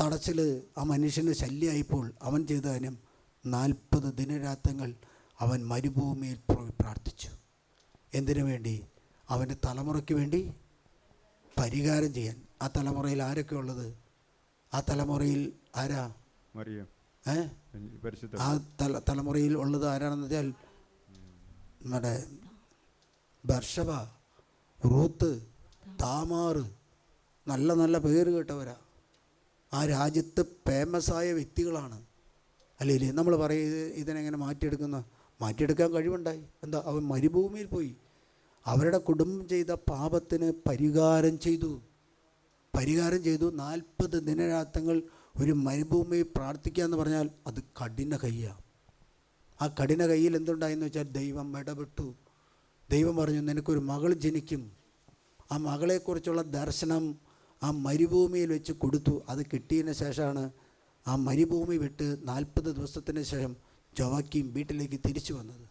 Speaker 2: തടച്ചിൽ ആ മനുഷ്യന് ശല്യമായപ്പോൾ അവൻ ചെയ്ത കാര്യം നാൽപ്പത് ദിനരാത്രങ്ങൾ അവൻ മരുഭൂമിയിൽ പോയി പ്രാർത്ഥിച്ചു. എന്തിനു വേണ്ടി? അവന്റെ തലമുറയ്ക്ക് വേണ്ടി പരിഹാരം ചെയ്യാൻ. ആ തലമുറയിൽ ആരൊക്കെ ഉള്ളത്? ആ തലമുറയിൽ ആരാ? ഏ? ആ തല തലമുറയിൽ ഉള്ളത് ആരാണെന്ന് വെച്ചാൽ നമ്മുടെ ബർഷബ റൂത്ത് താമാറ് നല്ല നല്ല പേര് കേട്ടവരാ. ആ രാജ്യത്ത് ഫേമസായ വ്യക്തികളാണ്. അല്ലേ നമ്മൾ പറയും ഇത് ഇതിനെങ്ങനെ മാറ്റിയെടുക്കുന്ന? മാറ്റിയെടുക്കാൻ കഴിവുണ്ടായി. എന്താ അവൻ മരുഭൂമിയിൽ പോയി. അവരുടെ കുടുംബം ചെയ്ത പാപത്തിന് പരിഹാരം ചെയ്തു. പരിഹാരം ചെയ്തു. നാൽപ്പത് ദിനരാത്രങ്ങൾ ഒരു മരുഭൂമി പ്രാർത്ഥിക്കുക എന്ന് പറഞ്ഞാൽ അത് കഠിന കയ്യാണ് ആ കഠിന കയ്യിൽ എന്തുണ്ടായെന്ന് വെച്ചാൽ ദൈവം ഇടപെട്ടു. ദൈവം പറഞ്ഞു നിനക്കൊരു മകൾ ജനിക്കും. ആ മകളെക്കുറിച്ചുള്ള ദർശനം ആ മരുഭൂമിയിൽ വെച്ച് കൊടുത്തു. അത് കിട്ടിയതിന് ശേഷമാണ് ആ മരുഭൂമി വിട്ട് നാൽപ്പത് ദിവസത്തിന് ശേഷം ജോവാക്കിയും വീട്ടിലേക്ക് തിരിച്ചു വന്നത്.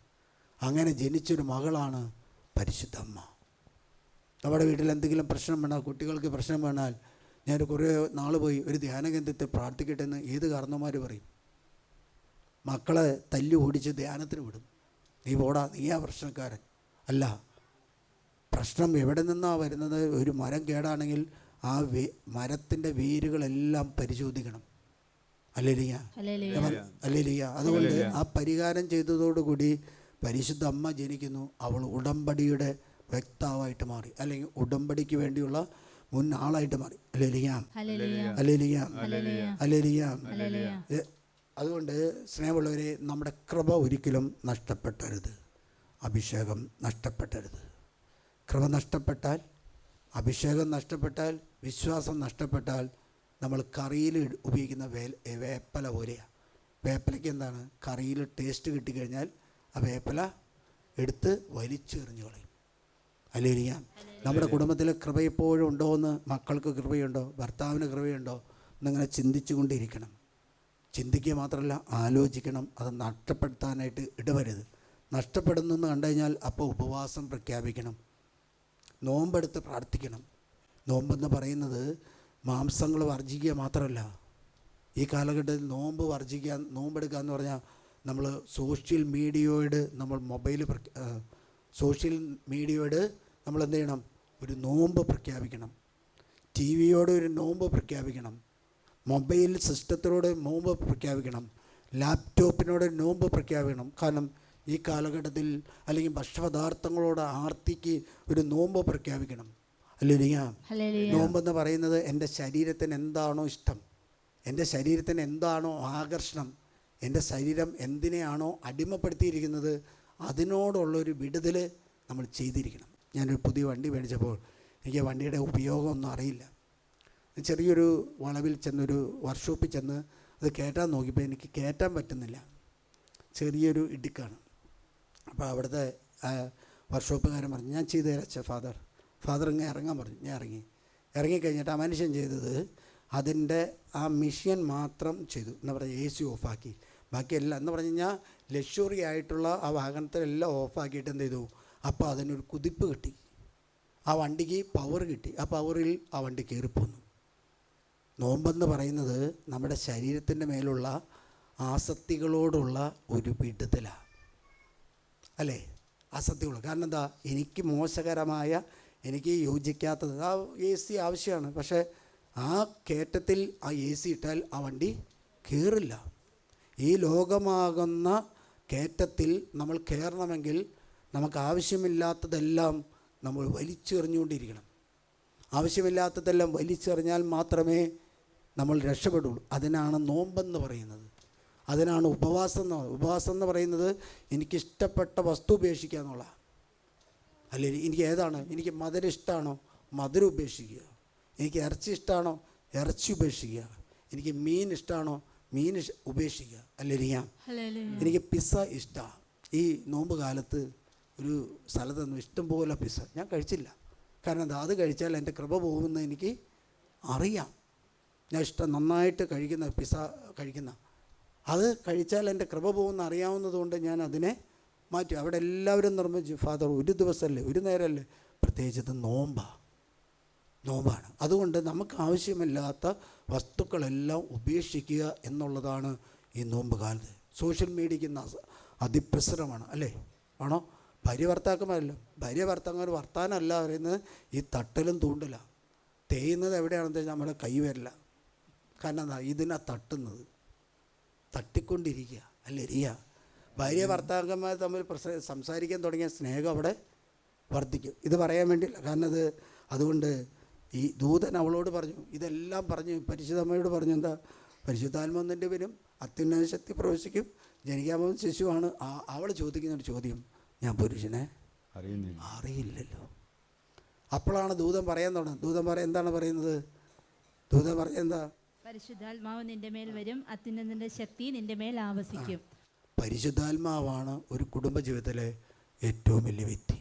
Speaker 2: അങ്ങനെ ജനിച്ചൊരു മകളാണ് പരിശുദ്ധമ്മ നമ്മുടെ വീട്ടിൽ എന്തെങ്കിലും പ്രശ്നം വേണോ കുട്ടികൾക്ക് പ്രശ്നം വേണാൽ ഞാൻ കുറേ നാൾ പോയി ഒരു ധ്യാനകേന്ദ്രത്തിൽ പ്രാർത്ഥിക്കട്ടെ എന്ന് ഏത് കാരണവന്മാർ പറയും? മക്കളെ തല്ലി ഓടിച്ച് ധ്യാനത്തിന് വിടും. നീ പോടാ നീയാ പ്രശ്നക്കാരൻ. അല്ല പ്രശ്നം എവിടെ നിന്നാണ് വരുന്നത്? ഒരു മരം കേടാണെങ്കിൽ ആ വേ മരത്തിന്റെ വേരുകളെല്ലാം പരിശോധിക്കണം. അല്ലേലിയ അല്ലേലിയ അതുകൊണ്ട് ആ പരിഹാരം ചെയ്തതോടുകൂടി പരിശുദ്ധ അമ്മ ജനിക്കുന്നു. അവൾ ഉടമ്പടിയുടെ വ്യക്താവായിട്ട് മാറി. അല്ലെങ്കിൽ ഉടമ്പടിക്ക് വേണ്ടിയുള്ള മുൻ ആളായിട്ട് മാറി. Hallelujah
Speaker 3: hallelujah
Speaker 2: hallelujah
Speaker 3: hallelujah hallelujah
Speaker 2: അതുകൊണ്ട് സ്നേഹമുള്ളവരെ നമ്മുടെ കൃപ ഒരിക്കലും നഷ്ടപ്പെട്ടരുത്. അഭിഷേകം നഷ്ടപ്പെട്ടരുത്. കൃപ നഷ്ടപ്പെട്ടാൽ അഭിഷേകം നഷ്ടപ്പെട്ടാൽ വിശ്വാസം നഷ്ടപ്പെട്ടാൽ നമ്മൾ കറിയിൽ ഉപയോഗിക്കുന്ന വേ വേപ്പല പോലെയാണ് വേപ്പലയ്ക്ക് എന്താണ്? കറിയിൽ ടേസ്റ്റ് കിട്ടിക്കഴിഞ്ഞാൽ ആ വേപ്പല എടുത്ത് വലിച്ചെറിഞ്ഞു കളയും. അല്ലേലിയാം നമ്മുടെ കുടുംബത്തിൽ കൃപ എപ്പോഴും ഉണ്ടോ എന്ന് മക്കൾക്ക് കൃപയുണ്ടോ? ഭർത്താവിന് കൃപയുണ്ടോ? എന്നിങ്ങനെ ചിന്തിച്ചു കൊണ്ടിരിക്കണം ചിന്തിക്കുക മാത്രമല്ല ആലോചിക്കണം. അത് നഷ്ടപ്പെടുത്താനായിട്ട് ഇടവരുത്. നഷ്ടപ്പെടുന്നെന്ന് കണ്ടു കഴിഞ്ഞാൽ അപ്പോൾ ഉപവാസം പ്രഖ്യാപിക്കണം. നോമ്പെടുത്ത് പ്രാർത്ഥിക്കണം. നോമ്പെന്ന് പറയുന്നത് മാംസങ്ങൾ വർജിക്കുക മാത്രമല്ല. ഈ കാലഘട്ടത്തിൽ നോമ്പ് വർജിക്കുക നോമ്പെടുക്കുക എന്ന് പറഞ്ഞാൽ നമ്മൾ സോഷ്യൽ മീഡിയയോട് നമ്മൾ മൊബൈൽ സോഷ്യൽ മീഡിയയോട് നമ്മൾ എന്ത് ചെയ്യണം? ഒരു നോമ്പ് പ്രഖ്യാപിക്കണം. ടി വിയോട് ഒരു നോമ്പ് പ്രഖ്യാപിക്കണം. മൊബൈൽ സിസ്റ്റത്തിനോട് നോമ്പ് പ്രഖ്യാപിക്കണം. ലാപ്ടോപ്പിനോട് നോമ്പ് പ്രഖ്യാപിക്കണം. കാരണം ഈ കാലഘട്ടത്തിൽ അല്ലെങ്കിൽ ഭക്ഷ്യപദാർത്ഥങ്ങളോട് ആർത്തിക്ക് ഒരു നോമ്പ് പ്രഖ്യാപിക്കണം. അല്ലെങ്കിൽ നോമ്പെന്ന് പറയുന്നത് എന്റെ ശരീരത്തിന് എന്താണോ ഇഷ്ടം. എന്റെ ശരീരത്തിന് എന്താണോ ആകർഷണം. എന്റെ ശരീരം എന്തിനെയാണോ അടിമപ്പെടുത്തിയിരിക്കുന്നത് അതിനോടുള്ളൊരു വിടുതൽ നമ്മൾ ചെയ്തിരിക്കണം. ഞാനൊരു പുതിയ വണ്ടി മേടിച്ചപ്പോൾ എനിക്ക് വണ്ടിയുടെ ഉപയോഗമൊന്നും അറിയില്ല. ചെറിയൊരു വളവിൽ ചെന്നൊരു വർക്ക്ഷോപ്പിൽ ചെന്ന് അത് കയറ്റാൻ നോക്കിയപ്പോൾ എനിക്ക് കയറ്റാൻ പറ്റുന്നില്ല. ചെറിയൊരു ഇടുക്കാണ്. അപ്പോൾ അവിടുത്തെ വർക്ക്ഷോപ്പുകാരൻ പറഞ്ഞു ഞാൻ ചെയ്തു തരാം അച്ഛാ ഫാദർ ഫാദർ ഇങ്ങനെ ഇറങ്ങാൻ പറഞ്ഞു ഞാൻ ഇറങ്ങി. ഇറങ്ങിക്കഴിഞ്ഞിട്ട് ആ മനുഷ്യൻ ചെയ്തത് അതിന്റെ ആ മിഷ്യൻ മാത്രം ചെയ്തു. എന്ന് പറഞ്ഞാൽ എ സി ഓഫാക്കി. ബാക്കിയെല്ലാം എന്ന് പറഞ്ഞു കഴിഞ്ഞാൽ ലക്ഷറി ആയിട്ടുള്ള ആ വാഹനത്തിലെല്ലാം ഓഫാക്കിയിട്ട് എന്ത് ചെയ്തു? അപ്പോൾ അതിനൊരു കുതിപ്പ് കിട്ടി. ആ വണ്ടിക്ക് പവർ കിട്ടി. ആ പവറിൽ ആ വണ്ടി കയറിപ്പോന്നു നോമ്പെന്ന് പറയുന്നത് നമ്മുടെ ശരീരത്തിന്റെ മേലുള്ള ആസക്തികളോടുള്ള ഒരു വിടുതലാണ് അല്ലേ? അസത്യമുള്ളൂ കാരണം എന്താ? എനിക്ക് മോശകരമായ എനിക്ക് യോജിക്കാത്തത് ആ എ സി ആവശ്യമാണ്. പക്ഷേ ആ കയറ്റത്തിൽ ആ എ സി ഇട്ടാൽ ആ വണ്ടി കയറില്ല ഈ ലോകമാകുന്ന കയറ്റത്തിൽ നമ്മൾ കയറണമെങ്കിൽ നമുക്ക് ആവശ്യമില്ലാത്തതെല്ലാം നമ്മൾ വലിച്ചെറിഞ്ഞുകൊണ്ടിരിക്കണം. ആവശ്യമില്ലാത്തതെല്ലാം വലിച്ചെറിഞ്ഞാൽ മാത്രമേ നമ്മൾ രക്ഷപ്പെടുള്ളൂ. അതിനാണ് നോമ്പെന്ന് പറയുന്നത്. അതിനാണ് ഉപവാസം എന്ന് ഉപവാസം എന്ന് പറയുന്നത് എനിക്കിഷ്ടപ്പെട്ട വസ്തു ഉപേക്ഷിക്കുക എന്നുള്ള അല്ലെങ്കിൽ എനിക്ക് ഏതാണ്? എനിക്ക് മധുരം ഇഷ്ടമാണോ? മധുരം ഉപേക്ഷിക്കുക. എനിക്ക് ഇറച്ചി ഇഷ്ടമാണോ? ഇറച്ചി ഉപേക്ഷിക്കുക. എനിക്ക് മീൻ ഇഷ്ടമാണോ? മീൻ ഉപേക്ഷിക്കുക.
Speaker 3: ഹല്ലേലൂയ
Speaker 2: എനിക്ക് പിസ്സ ഇഷ്ടമാണ്. ഈ നോമ്പ് കാലത്ത് ഒരു സ്ഥലത്ത് നിന്ന് ഇഷ്ടംപോലെ പിസ്സ. ഞാൻ കഴിച്ചില്ല. കാരണം എന്താ? അത് കഴിച്ചാൽ എന്റെ കൃപ പോകുമെന്ന് എനിക്ക് അറിയാം. ഞാൻ ഇഷ്ടം നന്നായിട്ട് കഴിക്കുന്ന പിസ്സ കഴിക്കുന്ന അത് കഴിച്ചാൽ എന്റെ കൃപ പോകുമെന്ന് അറിയാവുന്നതുകൊണ്ട് ഞാൻ അതിനെ മാറ്റി. അവിടെ എല്ലാവരും നിർമ്മിച്ചു ഫാദർ ഒരു ദിവസമല്ലേ ഒരു നേരമല്ലേ പ്രത്യേകിച്ച് ഇത് നോമ്പാണ്. നോമ്പാണ് അതുകൊണ്ട് നമുക്ക് ആവശ്യമില്ലാത്ത വസ്തുക്കളെല്ലാം ഉപേക്ഷിക്കുക എന്നുള്ളതാണ് ഈ നോമ്പ് കാലത്ത്. സോഷ്യൽ മീഡിയയ്ക്ക് അതിപ്രസരമാണ് അല്ലേ? ആണോ? ഭാര്യ ഭർത്താക്കന്മാരല്ല ഭാര്യ ഭർത്താക്കന്മാർ വർത്താനമല്ല പറയുന്നത് ഈ തട്ടലും തൂണ്ടലാണ് തേയുന്നത് എവിടെയാണെന്ന് വെച്ചാൽ നമ്മുടെ കൈ വരില്ല. കാരണം എന്താ? ഇതിനാ തട്ടുന്നത്. തട്ടിക്കൊണ്ടിരിക്കുക. അല്ലെരിയ ഭാര്യ ഭർത്താക്കന്മാർ തമ്മിൽ പ്രസ- സംസാരിക്കാൻ തുടങ്ങിയ സ്നേഹം അവിടെ വർദ്ധിക്കും. ഇത് പറയാൻ വേണ്ടിയില്ല കാരണം അത് അതുകൊണ്ട് ഈ ദൂതൻ അവളോട് പറഞ്ഞു ഇതെല്ലാം പറഞ്ഞു പരിശുദ്ധമ്മയോട് പറഞ്ഞു എന്താ? പരിശുദ്ധാത്മാവിന്റെ വരും അത്യുന്നത ശക്തി പ്രവേശിക്കും പോകുന്ന ശിശുവാണ്. ആ- അവൾ ചോദിക്കുന്ന ഒരു ചോദ്യം ഞാൻ പുരുഷനെ?
Speaker 4: അറിയുന്നില്ല.
Speaker 2: അറിയില്ലല്ലോ. അപ്പോഴാണ് ദൂതം പറയാൻ തുടങ്ങുന്നത്. ദൂതം പറയാൻ എന്താണ് പറയുന്നത്? ദൂതം പറയാൻ എന്താ?
Speaker 3: പരിശുദ്ധാത്മാവ് നിന്റെ മേൽ വരും അത്യുന്നതിന്റെ ശക്തി നിന്റെ മേൽ ആവസിക്കും.
Speaker 2: പരിശുദ്ധാത്മാവാണ് ഒരു കുടുംബ ജീവിതത്തിലെ ഏറ്റവും വലിയ വ്യക്തി.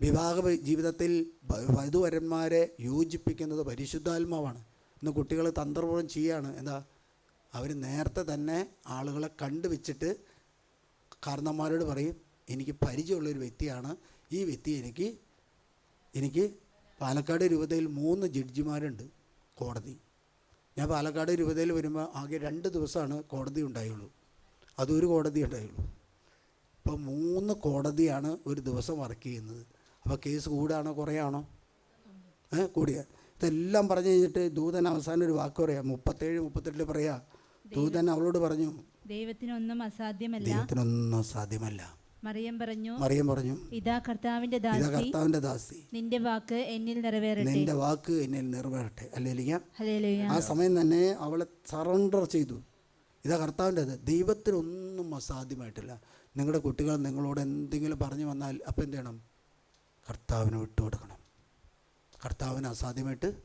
Speaker 2: വിവാഹ ജീവിതത്തിൽ വധുവരന്മാരെ യോജിപ്പിക്കുന്നത് പരിശുദ്ധാത്മാവാണ്. ഇന്ന് കുട്ടികൾ തന്ത്രപൂർവം ചെയ്യാണ്. എന്താ? അവർ നേരത്തെ തന്നെ ആളുകളെ കണ്ടുവച്ചിട്ട് കാരണന്മാരോട് പറയും എനിക്ക് പരിചയമുള്ളൊരു വ്യക്തിയാണ്. ഈ വ്യക്തി എനിക്ക് എനിക്ക് പാലക്കാട് രൂപതയിൽ മൂന്ന് ജഡ്ജിമാരുണ്ട്. കോടതി. ഞാൻ പാലക്കാട് രൂപതയിൽ വരുമ്പോൾ ആകെ രണ്ട് ദിവസമാണ് കോടതി ഉണ്ടായുള്ളൂ. അതൊരു കോടതി ഉണ്ടായുള്ളൂ. ഇപ്പോൾ മൂന്ന് കോടതിയാണ് ഒരു ദിവസം വർക്ക് ചെയ്യുന്നത്. അപ്പോൾ കേസ് കൂടാണോ കുറയാണോ? ഏ കൂടിയ. ഇതെല്ലാം പറഞ്ഞു കഴിഞ്ഞിട്ട് ദൂതൻ അവസാനം ഒരു വാക്ക് പറയാം. മുപ്പത്തേഴ് മുപ്പത്തെട്ടിൽ പറയാ. ദൂതൻ അവളോട് പറഞ്ഞു
Speaker 3: ദൈവത്തിനൊന്നും അസാധ്യമല്ല.
Speaker 2: ദൈവത്തിനൊന്നും സാധ്യമല്ല
Speaker 3: മറിയം പറഞ്ഞു
Speaker 2: മറിയം പറഞ്ഞു
Speaker 3: ഇതാ കർത്താവിന്റെ
Speaker 2: ഇതാ
Speaker 3: ദാസി
Speaker 2: ദാസി.
Speaker 3: നിന്റെ വാക്ക് എന്നിൽ നിറവേറട്ടെ.
Speaker 2: നിന്റെ വാക്ക് എന്നിൽ നിറവേറട്ടെ. ഹല്ലേലൂയ.
Speaker 3: ഹല്ലേലൂയ.
Speaker 2: ആ സമയം തന്നെ അവളെ സറണ്ടർ ചെയ്തു. ഇതാ കർത്താവിന്റെ ദൈവത്തിനൊന്നും അസാധ്യമായിട്ടില്ല. നിങ്ങളുടെ കുട്ടികൾ നിങ്ങളോട് എന്തെങ്കിലും പറഞ്ഞു വന്നാൽ അപ്പം എന്ത് ചെയ്യണം? കർത്താവിന് വിട്ടുകൊടുക്കണം. കർത്താവിന് അസാധ്യമായിട്ട്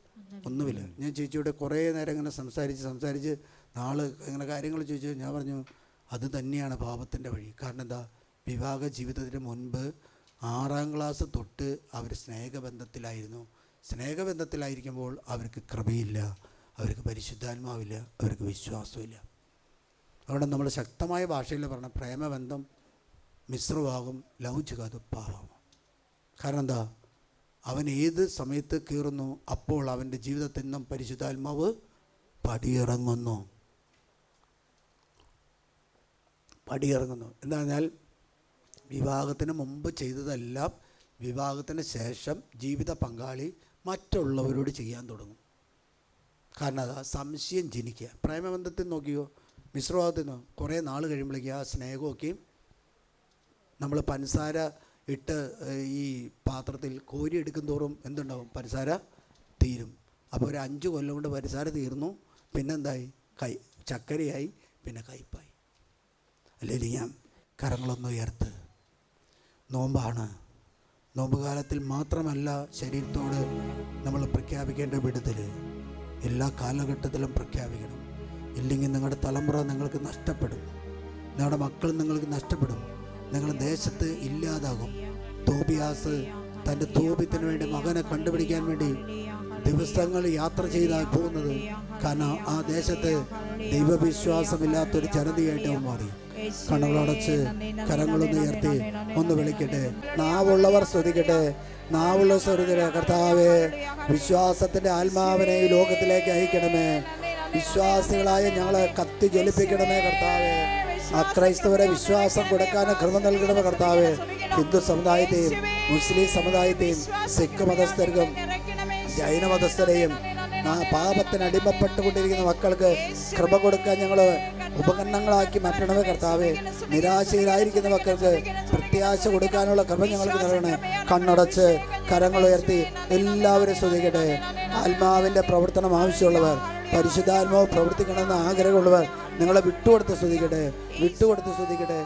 Speaker 2: ഒന്നുമില്ല. ഞാൻ ചേച്ചിയോട് കുറേ നേരം ഇങ്ങനെ സംസാരിച്ച് സംസാരിച്ച് നാളെ ഇങ്ങനെ കാര്യങ്ങൾ ചോദിച്ചു ഞാൻ പറഞ്ഞു അത് തന്നെയാണ് പാപത്തിന്റെ വഴി. കാരണം എന്താ? വിവാഹ ജീവിതത്തിന് മുൻപ് ആറാം ക്ലാസ് തൊട്ട് അവർ സ്നേഹബന്ധത്തിലായിരുന്നു. സ്നേഹബന്ധത്തിലായിരിക്കുമ്പോൾ അവർക്ക് കൃപയില്ല അവർക്ക് പരിശുദ്ധാത്മാവില്ല അവർക്ക് വിശ്വാസമില്ല. അതുകൊണ്ട് നമ്മൾ ശക്തമായ ഭാഷയിൽ പറഞ്ഞ പ്രേമബന്ധം മിശ്രവാകും ലൗചികത് പാവാകും കാരണം എന്താ? അവൻ ഏത് സമയത്ത് കീറുന്നു അപ്പോൾ അവന്റെ ജീവിതത്തിൽ നിന്നും പരിശുദ്ധാത്മാവ് പടിയിറങ്ങുന്നു. പടിയിറങ്ങുന്നു. എന്താ പറഞ്ഞാൽ വിവാഹത്തിന് മുമ്പ് ചെയ്തതെല്ലാം വിവാഹത്തിന് ശേഷം ജീവിത പങ്കാളി മറ്റുള്ളവരോട് ചെയ്യാൻ തുടങ്ങും. കാരണം അതാ സംശയം ജനിക്കുക. പ്രേമബന്ധത്തിൽ നോക്കിയോ മിശ്രഭാവത്തിൽ നിന്ന് കുറേ നാൾ കഴിയുമ്പോഴേക്കും ആ സ്നേഹമൊക്കെയും നമ്മൾ പഞ്ചസാര ഇട്ട് ഈ പാത്രത്തിൽ കോരി എടുക്കും തോറും എന്തുണ്ടാവും? പഞ്ചസാര തീരും. അപ്പോൾ ഒരു അഞ്ച് കൊല്ലം കൊണ്ട് പഞ്ചസാര തീർന്നു. പിന്നെന്തായി? കൈ ചക്കരയായി പിന്നെ കയ്പായി. അല്ലെങ്കിൽ ഞാൻ കരങ്ങളൊന്ന് ഉയർത്ത് നോമ്പാണ്. നോമ്പ് കാലത്തിൽ മാത്രമല്ല ശരീരത്തോട് നമ്മൾ പ്രഖ്യാപിക്കേണ്ട വിടുതൽ എല്ലാ കാലഘട്ടത്തിലും പ്രഖ്യാപിക്കണം. ഇല്ലെങ്കിൽ നിങ്ങളുടെ തലമുറ നിങ്ങൾക്ക് നഷ്ടപ്പെടും. നിങ്ങളുടെ മക്കൾ നിങ്ങൾക്ക് നഷ്ടപ്പെടും. നിങ്ങൾ ദേശത്ത് ഇല്ലാതാകും. തോബിയാസ് തന്റെ തോപിത്തിന് വേണ്ടി മകനെ കണ്ടുപിടിക്കാൻ വേണ്ടി ദിവസങ്ങൾ യാത്ര ചെയ്താൽ പോകുന്നത്. കാരണം ആ ദേശത്ത് ദൈവവിശ്വാസമില്ലാത്തൊരു ജനതയായിട്ട് മാറി. കണ്ണുകളടച്ച് കരങ്ങളൊന്ന് ഉയർത്തി ഒന്ന് വിളിക്കട്ടെ. നാവുള്ളവർ ശ്രദ്ധിക്കട്ടെ. നാവുള്ള സ്തുതിക്കട്ടെ കർത്താവേ വിശ്വാസത്തിന്റെ ആത്മാവിനെ ഈ ലോകത്തിലേക്ക് അയക്കണമേ. വിശ്വാസികളായ ഞങ്ങളെ കത്തി ജ്വലിപ്പിക്കണമേ കർത്താവേ. അക്രൈസ്തവരെ വിശ്വാസം കൊടുക്കാൻ കൃപ നൽകണമേ കർത്താവേ. ഹിന്ദു സമുദായത്തെയും മുസ്ലിം സമുദായത്തെയും സിഖ് മതസ്ഥർക്കും ജൈന മതസ്ഥരെയും പാപത്തിന് അടിമപ്പെട്ടുകൊണ്ടിരിക്കുന്ന മക്കൾക്ക് കൃപ കൊടുക്കാൻ ഞങ്ങൾ ഉപകരണങ്ങളാക്കി മാറ്റണമേ കർത്താവേ. നിരാശയിലായിരിക്കുന്ന മക്കൾക്ക് പ്രത്യാശ കൊടുക്കാനുള്ള കൃപ ഞങ്ങൾക്ക് നൽകണേ. കണ്ണടച്ച് കരങ്ങൾ ഉയർത്തി എല്ലാവരും ശ്രദ്ധിക്കട്ടെ ആത്മാവിന്റെ പ്രവർത്തനം ആവശ്യമുള്ളവർ പരിശുദ്ധാത്മാവ് പ്രവർത്തിക്കണമെന്ന് ആഗ്രഹമുള്ളവർ നിങ്ങളെ വിട്ടുകൊടുത്ത് ശ്രദ്ധിക്കട്ടെ വിട്ടുകൊടുത്ത് ശ്രദ്ധിക്കട്ടെ.